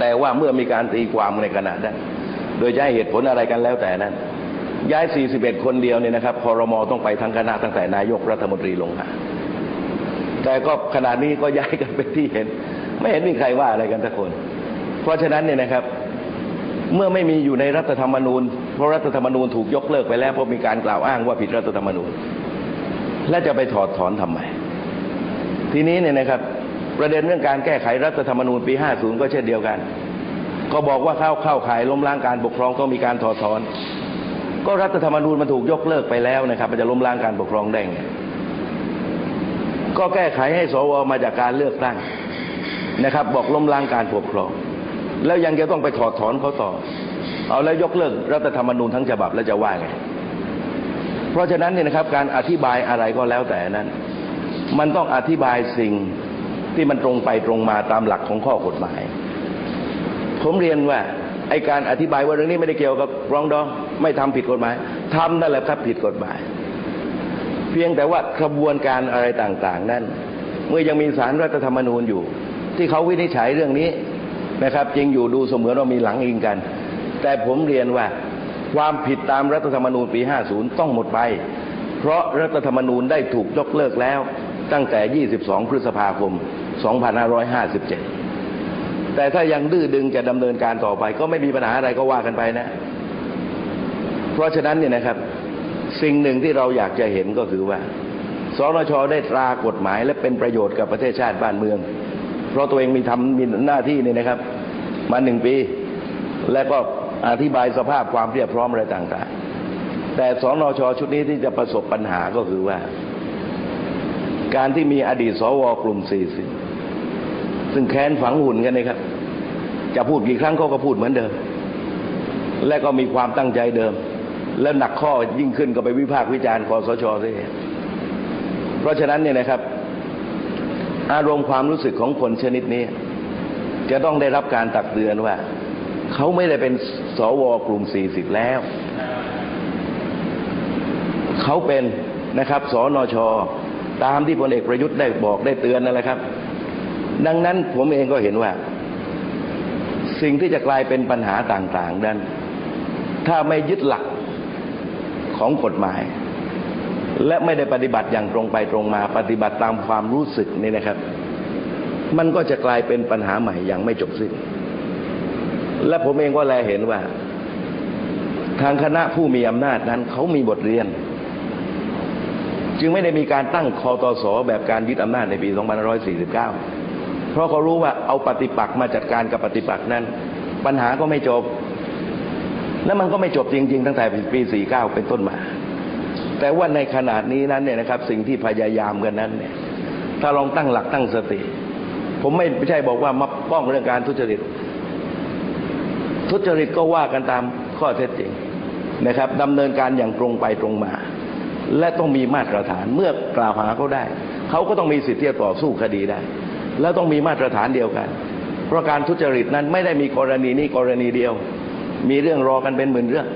แต่ว่าเมื่อมีการตีความในขณะนั้น โดยจะให้เหตุผลอะไรกันแล้วแต่นั้น ย้าย 41 คนเดียวเนี่ยนะครับคอรมอต้องไปทั้งคณะตั้งแต่นายกรัฐมนตรีลงมาแต่ก็ขนาดนี้ก็ย้ายกันเป็นที่เห็น ไม่เห็นมีใครว่าอะไรกันสักคน เพราะฉะนั้นเนี่ยนะครับ เมื่อไม่มีอยู่ในรัฐธรรมนูญ เพราะรัฐธรรมนูญถูกยกเลิกไปแล้วเพราะมีการกล่าวอ้างว่าผิดรัฐธรรมนูญ และจะไปถอดถอนทำไมทีนี้เนี่ยนะครับ ประเด็นเรื่องการแก้ไขรัฐธรรมนูญปี 50 ก็เช่นเดียวกัน ก็บอกว่าเข้าเข้าขายล้มล้างการปกครองต้องมีการถอดถอน ก็รัฐธรรมนูญมันถูกยกเลิกไปแล้วนะครับ มันจะล้มล้างการปกครองได้ไงก็แก้ไขให้สวมาจากการเลือกตั้งนะครับ บอกล้มล้างการปกครอง แล้วยังจะต้องไปถอดถอนเขาต่อ เอาแล้วยกเลิกรัฐธรรมนูญทั้งฉบับแล้วจะว่าไงเพราะฉะนั้นเนี่ยนะครับการอธิบายอะไรก็แล้วแต่นั้น มันต้องอธิบายสิ่ง ที่มันตรงไปตรงมาตามหลักของข้อกฎหมาย ผมเรียนว่าไอการอธิบายว่าเรื่องนี้ไม่ได้เกี่ยวกับรองดอง ไม่ทำผิดกฎหมายทำนั่นแหละครับผิดกฎหมาย เพียงแต่ว่ากระบวนการอะไรต่างๆ นั้น เมื่อยังมีสารรัฐธรรมนูญอยู่ ที่เขาวินิจฉัยเรื่องนี้นะครับจริงอยู่ดูเสมือนว่ามีหลังอิงกัน แต่ผมเรียนว่าความผิดตามรัฐธรรมนูญปี 50 ต้องหมดไป เพราะรัฐธรรมนูญได้ถูกยกเลิกแล้วตั้งแต่ 22 พฤษภาคม 2557 แต่ถ้ายังดื้อดึงจะดำเนินการต่อไป ก็ไม่มีปัญหาอะไรก็ว่ากันไปนะ เพราะฉะนั้นเนี่ยนะครับ สิ่งหนึ่งที่เราอยากจะเห็นก็คือว่าสนชได้ตรากฎหมาย และเป็นประโยชน์กับประเทศชาติบ้านเมือง เพราะตัวเองมีทำมีหน้าที่เนี่ยนะครับ มาหนึ่งปี และก็อธิบายสภาพความเรียบพร้อมอะไรต่างๆ แต่สนชชุดนี้ที่จะประสบปัญหาก็คือว่า การที่มีอดีตสวกลุ่ม 40 ซึ่งแค้นฝังหุ่นกันนะครับ จะพูดกี่ครั้งเขาก็พูดเหมือนเดิม และก็มีความตั้งใจเดิม และหนักข้อยิ่งขึ้นก็ไปวิพากษ์วิจารณ์คอสชซิเพราะฉะนั้นเนี่ยนะครับ อารมณ์ความรู้สึกของคนชนิดนี้ จะต้องได้รับการตักเตือนว่า เขาไม่ได้เป็นสวกลุ่ม 40 แล้ว เขาเป็นนะครับสนชตามที่พลเอกประยุทธ์ได้บอกได้เตือนนั่นแหละครับ ดังนั้นผมเองก็เห็นว่า สิ่งที่จะกลายเป็นปัญหาต่างๆนั้น ถ้าไม่ยึดหลักของกฎหมาย และไม่ได้ปฏิบัติอย่างตรงไปตรงมา ปฏิบัติตามความรู้สึกนี่นะครับ มันก็จะกลายเป็นปัญหาใหม่อย่างไม่จบสิ้น และผมเองก็แลเห็นว่า ทางคณะผู้มีอำนาจนั้นเขามีบทเรียนจึงไม่ได้มีการตั้งคอตอสอแบบการยึดอำนาจในปี 2549 เพราะเขารู้ว่าเอาปฏิปักษ์มาจัดการกับปฏิปักษ์นั้น ปัญหาก็ไม่จบ และมันก็ไม่จบจริง ๆ ตั้งแต่ปี 49 เป็นต้นมา แต่ว่าในขนาดนี้นั้นเนี่ยนะครับ สิ่งที่พยายามกันนั้นเนี่ยถ้าลองตั้งหลักตั้งสติ ผมไม่ไม่ใช่บอกว่ามาป้องเรื่องการทุจริต ทุจริตก็ว่ากันตามข้อเท็จจริงนะครับดำเนินการอย่างตรงไปตรงมา และต้องมีมาตรฐานเมื่อกล่าวหาเขาได้ เขาก็ต้องมีสิทธิ์ที่จะต่อสู้คดีได้ แล้วต้องมีมาตรฐานเดียวกัน เพราะการทุจริตนั้นไม่ได้มีกรณีนี้กรณีเดียว มีเรื่องรอกันเป็นหมื่นเรื่อง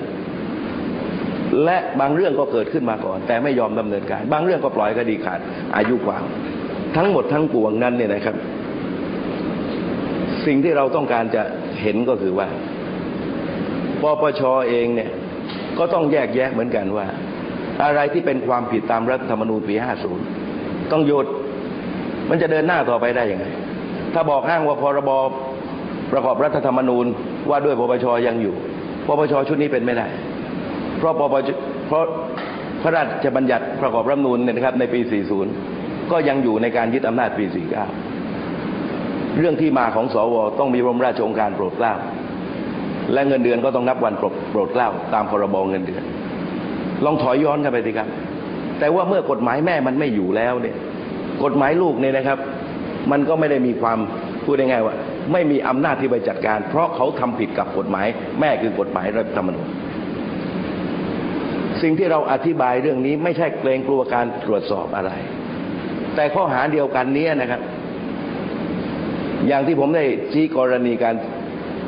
และบางเรื่องก็เกิดขึ้นมาก่อน แต่ไม่ยอมดำเนินการ บางเรื่องก็ปล่อยคดีขาดอายุความทั้งหมดทั้งปวงนั้นเนี่ยนะครับ สิ่งที่เราต้องการจะเห็นก็คือว่าปปชเองเนี่ยก็ต้องแยกแยะเหมือนกันว่า อะไรที่เป็นความผิดตามรัฐธรรมนูญปี 50 ต้องหยุด มันจะเดินหน้าต่อไปได้ยังไง ถ้าบอกอ้างว่าพรบประกอบรัฐธรรมนูญว่าด้วยปปชยังอยู่ ปปชชุดนี้เป็นไม่ได้ เพราะปปชเพราะพระราชบัญญัติประกอบรัฐธรรมนูญเนี่ยนะครับในปี 40 ก็ยังอยู่ในการยึดอำนาจปี 49 เรื่องที่มาของสวต้องมีรมราชองค์การโปรดเกล้า และเงินเดือนก็ต้องนับวันโปรดเกล้าตามพรบเงินเดือน ลองถอยย้อนกันไปสิครับ แต่ว่าเมื่อกฎหมายแม่มันไม่อยู่แล้วเนี่ย กฎหมายลูกเนี่ยนะครับ มันก็ไม่ได้มีความพูดง่ายๆว่า ไม่มีอำนาจที่ไปจัดการ เพราะเขาทำผิดกับกฎหมาย แม่คือกฎหมายรัฐธรรมนูญสิ่งที่เราอธิบายเรื่องนี้ไม่ใช่เกรงกลัวการตรวจสอบอะไร แต่ข้อหาเดียวกันนี้นะครับ อย่างที่ผมได้ชี้กรณีการ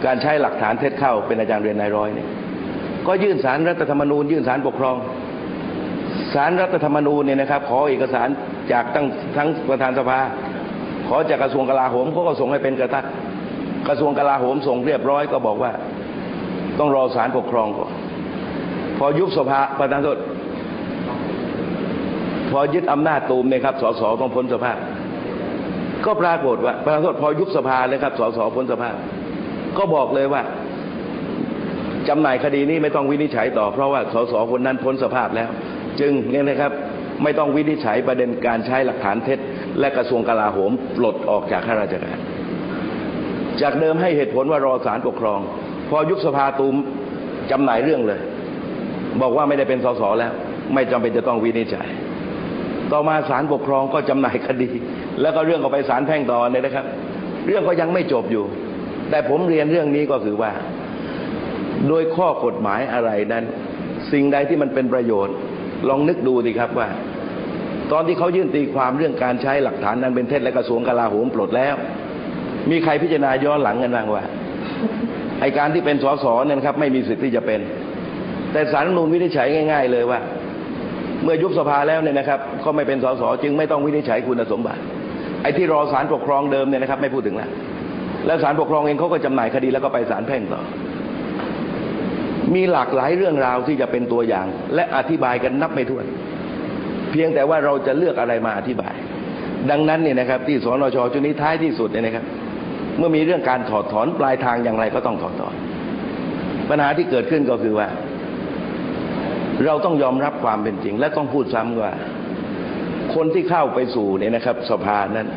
การใช้หลักฐานเท็จเข้าเป็นอาจารย์เรียนนายร้อยเนี่ยก็ยื่นสารรัฐธรรมนูญ ยื่นสารปกครองสารรัฐธรรมนูญเนี่ยนะครับ ขอเอกสาร จากทั้งทั้งประธานสภา ขอจากกระทรวงกลาโหมเขาก็ส่งให้เป็นกระตักกระทรวงกลาโหมส่งเรียบร้อยก็บอกว่า ต้องรอศาลปกครองก่อนพอยุบสภาประธานโทษพอยึดอำนาจตูมเนี่ยครับสสต้องพ้นสภาพ ก็ปรากฏว่าประธานโทษพอยุบสภาเลยครับสสพ้นสภาพ ก็บอกเลยว่าจำหน่ายคดีนี้ไม่ต้องวินิจฉัยต่อเพราะว่าสสคนนั้นพ้นสภาพแล้ว จึงเนี่ยนะครับ ไม่ต้องวินิจฉัยประเด็นการใช้หลักฐานเท็จ และกระทรวงกลาโหมปลดออกจากข้าราชการ จากเดิมให้เหตุผลว่ารอศาลปกครอง พอยุบสภาตูมจำหน่ายเรื่องเลย บอกว่าไม่ได้เป็นสสแล้ว ไม่จำเป็นจะต้องวินิจฉัย ต่อมาศาลปกครองก็จำหน่ายคดี แล้วก็เรื่องก็ไปศาลแพ่งต่อเนี่ยนะครับ เรื่องก็ยังไม่จบอยู่ แต่ผมเรียนเรื่องนี้ก็คือว่า โดยข้อกฎหมายอะไรนั้น สิ่งใดที่มันเป็นประโยชน์ ลองนึกดูสิครับว่า ตอนที่เขายื่นตีความเรื่องการใช้หลักฐานนั้นเป็นเท็จและกระทรวงกลาโหมปลดแล้ว มีใครพิจารณาย้อนหลังกันบ้างว่าไอการที่เป็นสสเนี่ยครับ ไม่มีสิทธิ์ที่จะเป็น แต่สารรัฐมนูญวินิจฉัยง่าย ๆ เลยว่า เมื่อยุบสภาแล้วเนี่ยนะครับ ก็ไม่เป็นสสจึงไม่ต้องวินิจฉัยคุณสมบัติ ไอ้ที่รอศาลปกครองเดิมเนี่ยนะครับ ไม่พูดถึงแล้วแล้วศาลปกครองเองเขาก็จำหน่ายคดีแล้วก็ไปศาลแพ่งต่อ มีหลากหลายเรื่องราวที่จะเป็นตัวอย่าง และอธิบายกันนับไม่ถ้วน เพียงแต่ว่าเราจะเลือกอะไรมาอธิบาย ดังนั้นเนี่ยนะครับ ที่สนชชุดนี้ท้ายที่สุดเนี่ยนะครับ เมื่อมีเรื่องการถอดถอนปลายทางอย่างไรก็ต้องถอดถอน ปัญหาที่เกิดขึ้นก็คือว่า เราต้องยอมรับความเป็นจริง และต้องพูดซ้ำว่า คนที่เข้าไปสู่เนี่ยนะครับ สภานั้น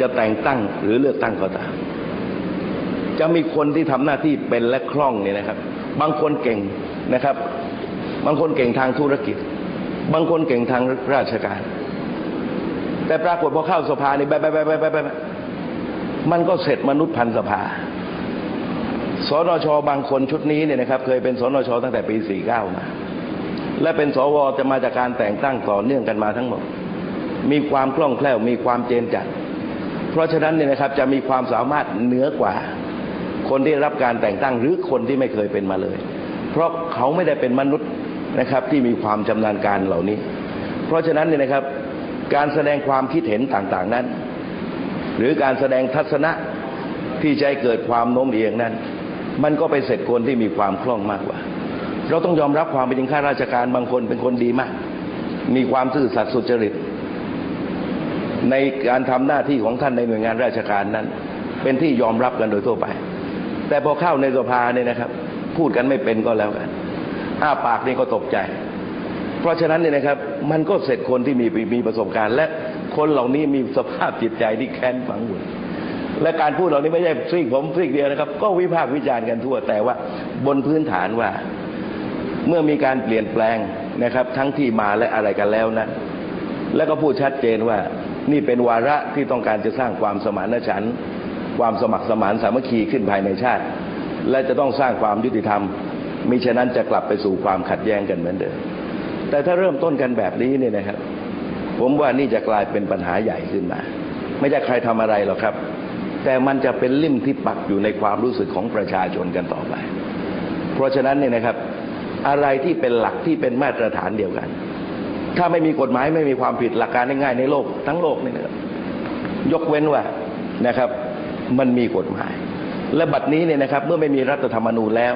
จะแต่งตั้งหรือเลือกตั้งก็ตามจะมีคนที่ทำหน้าที่เป็นและคล่องเนี่ยนะครับ บางคนเก่งนะครับ บางคนเก่งทางธุรกิจ บางคนเก่งทางราชการ แต่ปรากฏพอเข้าสภานี่แบบแบบแบบแบบมันก็เสร็จมนุษย์พันสภาสนชบางคนชุดนี้เนี่ยนะครับ เคยเป็นสนชตั้งแต่ปี 49 มา และเป็นสวจะมาจากการแต่งตั้งต่อเนื่องกันมาทั้งหมด มีความคล่องแคล่วมีความเจนจัด เพราะฉะนั้นเนี่ยนะครับจะมีความสามารถเหนือกว่า คนที่รับการแต่งตั้งหรือคนที่ไม่เคยเป็นมาเลย เพราะเขาไม่ได้เป็นมนุษย์นะครับที่มีความชำนาญการเหล่านี้ เพราะฉะนั้นเนี่ยนะครับการแสดงความคิดเห็นต่างๆนั้น หรือการแสดงทัศนะที่จะให้เกิดความโน้มเอียงนั้น มันก็ไปเสร็จคนที่มีความคล่องมากกว่า เราต้องยอมรับความเป็นจริงข้าราชการบางคนเป็นคนดีมาก มีความซื่อสัตย์สุจริต ในการทำหน้าที่ของท่านในหน่วยงานราชการนั้น เป็นที่ยอมรับกันโดยทั่วไป แต่พอเข้าในสภาเนี่ยนะครับ พูดกันไม่เป็นก็แล้วกันอ้าปากนี่ก็ตกใจ เพราะฉะนั้นเนี่ยนะครับ มันก็เสร็จคนที่มีมีประสบการณ์ และคนเหล่านี้มีสภาพจิตใจที่แค้นฝังหุ่นและการพูดเหล่านี้ไม่ใช่ซีกผมซีกเดียวนะครับ ก็วิพากษ์วิจารณ์กันทั่ว แต่ว่าบนพื้นฐานว่าเมื่อมีการเปลี่ยนแปลงนะครับ ทั้งที่มาและอะไรกันแล้วนั้น แล้วก็พูดชัดเจนว่านี่เป็นวาระที่ต้องการจะสร้างความสมานฉันท์ ความสมัครสมานสามัคคีขึ้นภายในชาติ และจะต้องสร้างความยุติธรรมมิฉะนั้นจะกลับไปสู่ความขัดแย้งกันเหมือนเดิมแต่ถ้าเริ่มต้นกันแบบนี้เนี่ยนะครับ ผมว่านี่จะกลายเป็นปัญหาใหญ่ขึ้นมา ไม่ใช่ใครทำอะไรหรอกครับ แต่มันจะเป็นลิ่มที่ปักอยู่ในความรู้สึกของประชาชนกันต่อไป เพราะฉะนั้นเนี่ยนะครับ อะไรที่เป็นหลักที่เป็นมาตรฐานเดียวกัน ถ้าไม่มีกฎหมายไม่มีความผิดหลักการง่ายๆในโลกทั้งโลกนี่นะครับยกเว้นว่านะครับ มันมีกฎหมาย และบัดนี้เนี่ยนะครับเมื่อไม่มีรัฐธรรมนูญแล้ว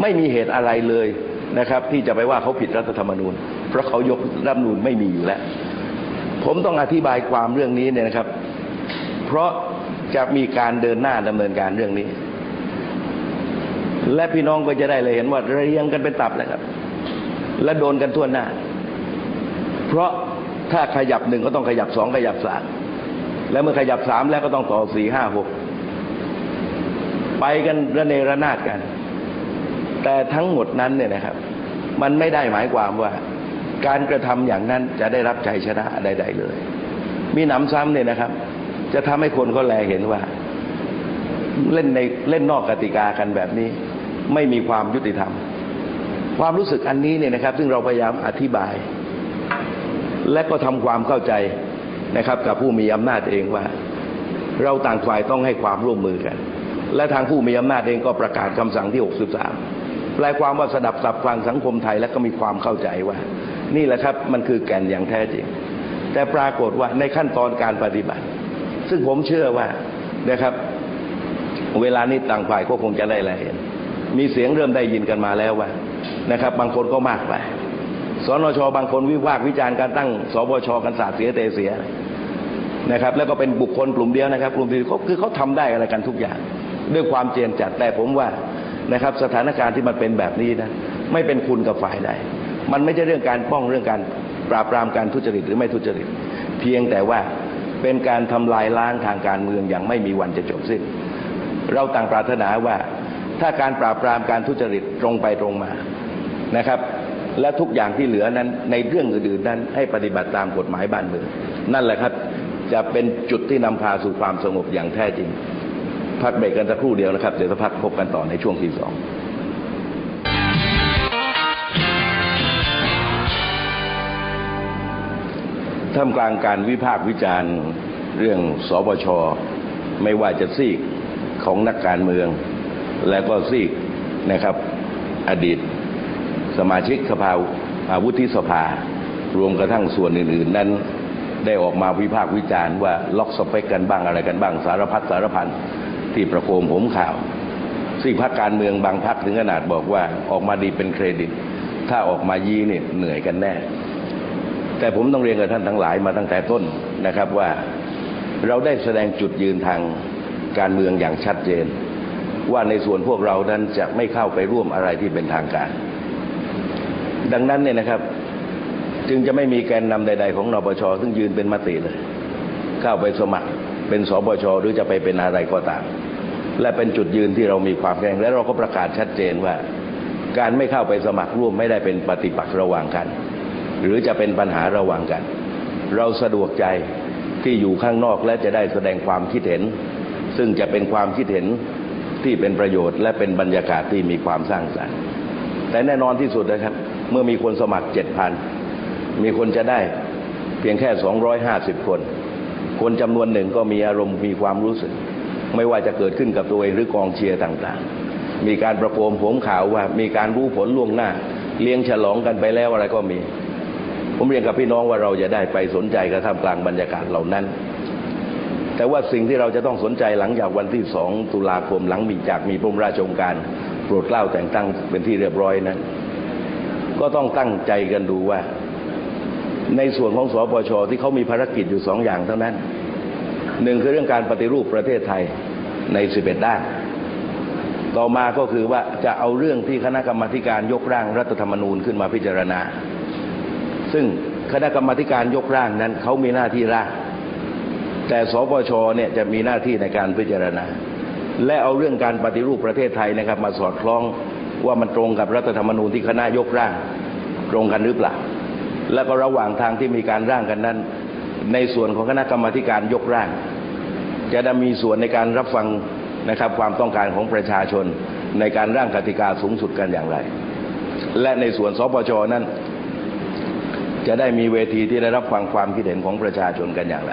ไม่มีเหตุอะไรเลยนะครับ ที่จะไปว่าเขาผิดรัฐธรรมนูญ เพราะเขายกรัฐธรรมนูญไม่มีอยู่แล้ว ผมต้องอธิบายความเรื่องนี้เนี่ยนะครับ เพราะจะมีการเดินหน้าดำเนินการเรื่องนี้ และพี่น้องก็จะได้เลยเห็นว่าเรียงกันเป็นตับเลยครับ และโดนกันทั่วหน้า เพราะถ้าขยับหนึ่งก็ต้องขยับสองขยับสาม แล้วเมื่อขยับสามแล้วก็ต้องต่อสี่ห้าหกไปกันระเนระนาดกัน แต่ทั้งหมดนั้นเนี่ยนะครับ มันไม่ได้หมายความว่า การกระทำอย่างนั้นจะได้รับใจชนะใดๆเลย มีหนำซ้ำเนี่ยนะครับ จะทำให้คนเขาแลเห็นว่า เล่นในเล่นนอกกติกากันแบบนี้ ไม่มีความยุติธรรม ความรู้สึกอันนี้เนี่ยนะครับ ซึ่งเราพยายามอธิบาย และก็ทำความเข้าใจ นะครับ กับผู้มีอำนาจเองว่า เราต่างฝ่ายต้องให้ความร่วมมือกัน และทางผู้มีอำนาจเองก็ประกาศคำสั่งที่ 63 แปลความว่าสดับสับฟังสังคมไทยและก็มีความเข้าใจว่า นี่แหละครับมันคือแก่นอย่างแท้จริง แต่ปรากฏว่าในขั้นตอนการปฏิบัติ ซึ่งผมเชื่อว่านะครับ เวลานี้ต่างฝ่ายก็คงจะได้แลเห็นมีเสียงเริ่มได้ยินกันมาแล้วว่านะครับ บางคนก็มากไปสนชบางคนวิพากษ์วิจารณ์การตั้งสบชกันสาดเสียเตเสีย นะครับ แล้วก็เป็นบุคคลกลุ่มเดียวนะครับ กลุ่มที่เขาคือเขาทำได้อะไรกันทุกอย่าง ด้วยความเจียนจัดแต่ผมว่านะครับ สถานการณ์ที่มันเป็นแบบนี้นะไม่เป็นคุณกับฝ่ายใดมันไม่ใช่เรื่องการป้องเรื่องการปราบปรามการทุจริตหรือไม่ทุจริต เพียงแต่ว่าเป็นการทำลายล้างทางการเมืองอย่างไม่มีวันจะจบสิ้น เราต่างปรารถนาว่าถ้าการปราบปรามการทุจริตตรงไปตรงมานะครับ และทุกอย่างที่เหลือนั้นในเรื่องอื่นๆนั้นให้ปฏิบัติตามกฎหมายบ้านเมืองนั่นแหละครับ จะเป็นจุดที่นำพาสู่ความสงบอย่างแท้จริง พักเบรกกันสักครู่เดียวนะครับ เดี๋ยวสักพักพบกันต่อในช่วงที่สองท่ามกลางการวิพากษ์วิจารณ์เรื่องสบช ไม่ว่าจะซีกของนักการเมือง และก็ซีกนะครับ อดีต สมาชิกสภาอาวุธิสภารวมกระทั่งส่วนอื่น ๆ นั้น ได้ออกมาวิพากษ์วิจารณ์ว่าล็อกสเปกกันบ้างอะไรกันบ้างสารพัดสารพันที่ประโคมผมข่าวซีกพักการเมืองบางพักถึงขนาดบอกว่าออกมาดีเป็นเครดิต ถ้าออกมายีเนี่ยเหนื่อยกันแน่ แต่ผมต้องเรียนกับท่านทั้งหลายมาตั้งแต่ต้นนะครับว่าเราได้แสดงจุดยืนทางการเมืองอย่างชัดเจน ว่าในส่วนพวกเรานั้นจะไม่เข้าไปร่วมอะไรที่เป็นทางการ ดังนั้นเนี่ยนะครับ จึงจะไม่มีแกนนำใด ๆ ของนปชซึ่งยืนเป็นมติเลยเข้าไปสมัครเป็นสบชหรือจะไปเป็นอะไรก็ตามและเป็นจุดยืนที่เรามีความแข็งและเราก็ประกาศชัดเจนว่า การไม่เข้าไปสมัครร่วมไม่ได้เป็นปฏิปักษ์ระหว่างกัน หรือจะเป็นปัญหาระหว่างกัน เราสะดวกใจที่อยู่ข้างนอกและจะได้แสดงความคิดเห็น ซึ่งจะเป็นความคิดเห็นที่เป็นประโยชน์และเป็นบรรยากาศที่มีความสร้างสรรค์ แต่แน่นอนที่สุดนะครับ เมื่อมีคนสมัครเจ็ดพัน มีคนจะได้เพียงแค่สองร้อยห้าสิบคน คนจำนวนหนึ่งก็มีอารมณ์มีความรู้สึก ไม่ว่าจะเกิดขึ้นกับตัวเองหรือกองเชียร์ต่างๆ มีการประโคมผมข่าวว่ามีการรู้ผลล่วงหน้า เลี้ยงฉลองกันไปแล้วอะไรก็มี ผมเรียนกับพี่น้องว่าเราจะได้ไปสนใจกระทำกลางบรรยากาศเหล่านั้น แต่ว่าสิ่งที่เราจะต้องสนใจหลังจากวันที่สองตุลาคมหลังมีจากมีพระรมราชโองการโปรดเกล้าแต่งตั้งเป็นที่เรียบร้อยนั้น ก็ต้องตั้งใจกันดูว่า ในส่วนของสปชที่เขามีภารกิจอยู่สองอย่างเท่านั้นหนึ่งคือเรื่องการปฏิรูปประเทศไทยในสิบเอ็ดด้าน ต่อมาก็คือว่าจะเอาเรื่องที่คณะกรรมการยกร่างรัฐธรรมนูญขึ้นมาพิจารณา ซึ่งคณะกรรมการยกร่างนั้นเขามีหน้าที่ร่าง แต่สปชเนี่ยจะมีหน้าที่ในการพิจารณา และเอาเรื่องการปฏิรูปประเทศไทยนะครับ มาสอดคล้องว่ามันตรงกับรัฐธรรมนูญที่คณะยกร่างตรงกันหรือเปล่า แล้วก็ระหว่างทางที่มีการร่างกันนั้น ในส่วนของคณะกรรมาการยกร่าง จะได้มีส่วนในการรับฟังนะครับความต้องการของประชาชนในการร่างกติกาสูงสุดกันอย่างไร และในส่วนสปชนั้น จะได้มีเวทีที่ได้รับฟังความคิดเห็นของประชาชนกันอย่างไร